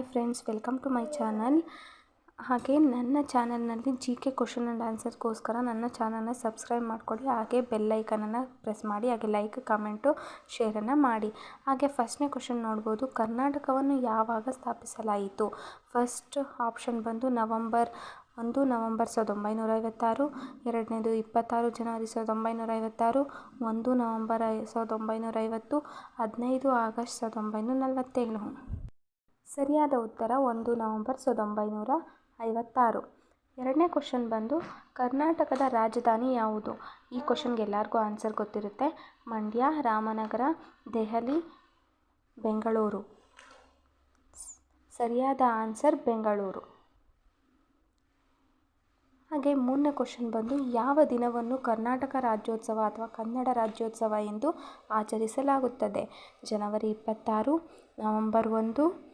Hi friends, welcome to my channel. ಹಾಗೆ ನನ್ನ ಚಾನಲ್ನಲ್ಲಿ ಜಿ ಕೆ ಕ್ವಶನ್ ಆ್ಯಂಡ್ ಆನ್ಸರ್ಸ್ಗೋಸ್ಕರ ನನ್ನ ಚಾನಲ್ನ ಸಬ್ಸ್ಕ್ರೈಬ್ ಮಾಡ್ಕೊಳ್ಳಿ, ಹಾಗೆ ಬೆಲ್ ಐಕನನ್ನು ಪ್ರೆಸ್ ಮಾಡಿ, ಹಾಗೆ ಲೈಕ್, ಕಮೆಂಟು, ಶೇರನ್ನು ಮಾಡಿ. ಹಾಗೆ ಫಸ್ಟ್ನೇ ಕ್ವಶನ್ ನೋಡ್ಬೋದು, ಕರ್ನಾಟಕವನ್ನು ಯಾವಾಗ ಸ್ಥಾಪಿಸಲಾಯಿತು? ಫಸ್ಟ್ ಆಪ್ಷನ್ ಬಂದು ನವಂಬರ್ ಒಂದು, ನವಂಬರ್ ಸಾವಿರದ ಒಂಬೈನೂರ ಐವತ್ತಾರು, ಎರಡನೇದು ಇಪ್ಪತ್ತಾರು, ಜನವರಿ ಸಾವಿರದ ಒಂಬೈನೂರ ಐವತ್ತಾರು, ಒಂದು ನವಂಬರ್ ಐ ಸಾವಿರದ ಒಂಬೈನೂರ ಐವತ್ತು, ಹದಿನೈದು ಆಗಸ್ಟ್ ಸಾವಿರದ ಒಂಬೈನೂರ ನಲವತ್ತೇಳು. ಸರಿಯಾದ ಉತ್ತರ ಒಂದು ನವಂಬರ್ ಸಾವಿರದ ಒಂಬೈನೂರ ಐವತ್ತಾರು. ಎರಡನೇ ಕ್ವಶನ್ ಬಂದು, ಕರ್ನಾಟಕದ ರಾಜಧಾನಿ ಯಾವುದು? ಈ ಕ್ವಶನ್ಗೆ ಎಲ್ಲರಿಗೂ ಆನ್ಸರ್ ಗೊತ್ತಿರುತ್ತೆ, ಮಂಡ್ಯ, ರಾಮನಗರ, ದೆಹಲಿ, ಬೆಂಗಳೂರು. ಸರಿಯಾದ ಆನ್ಸರ್ ಬೆಂಗಳೂರು. ಹಾಗೆ ಮೂರನೇ ಕ್ವಶನ್ ಬಂದು, ಯಾವ ದಿನವನ್ನು ಕರ್ನಾಟಕ ರಾಜ್ಯೋತ್ಸವ ಅಥವಾ ಕನ್ನಡ ರಾಜ್ಯೋತ್ಸವ ಎಂದು ಆಚರಿಸಲಾಗುತ್ತದೆ? ಜನವರಿ ಇಪ್ಪತ್ತಾರು, ನವಂಬರ್ ಒಂದು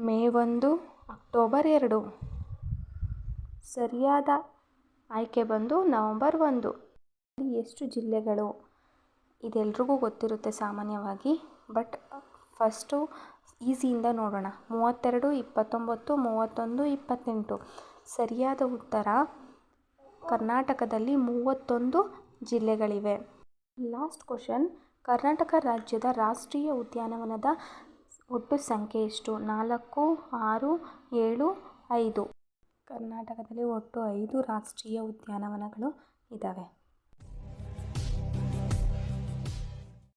ಮೇ ಒಂದು, ಅಕ್ಟೋಬರ್ ಎರಡು. ಸರಿಯಾದ ಆಯ್ಕೆ ಬಂದು ನವಂಬರ್ ಒಂದು. ಎಷ್ಟು ಜಿಲ್ಲೆಗಳು? ಇದೆಲ್ರಿಗೂ ಗೊತ್ತಿರುತ್ತೆ ಸಾಮಾನ್ಯವಾಗಿ, ಬಟ್ ಫಸ್ಟು ಈಸಿಯಿಂದ ನೋಡೋಣ. ಮೂವತ್ತೆರಡು, ಇಪ್ಪತ್ತೊಂಬತ್ತು, ಮೂವತ್ತೊಂದು, ಇಪ್ಪತ್ತೆಂಟು. ಸರಿಯಾದ ಉತ್ತರ, ಕರ್ನಾಟಕದಲ್ಲಿ ಮೂವತ್ತೊಂದು ಜಿಲ್ಲೆಗಳಿವೆ. ಲಾಸ್ಟ್ ಕ್ವಶನ್, ಕರ್ನಾಟಕ ರಾಜ್ಯದ ರಾಷ್ಟ್ರೀಯ ಉದ್ಯಾನವನದ ಒಟ್ಟು ಸಂಖ್ಯೆ ಎಷ್ಟು? ನಾಲ್ಕು ಆರು ಏಳು ಐದು. ಕರ್ನಾಟಕದಲ್ಲಿ ಒಟ್ಟು ಐದು ರಾಷ್ಟ್ರೀಯ ಉದ್ಯಾನವನಗಳು ಇದ್ದಾವೆ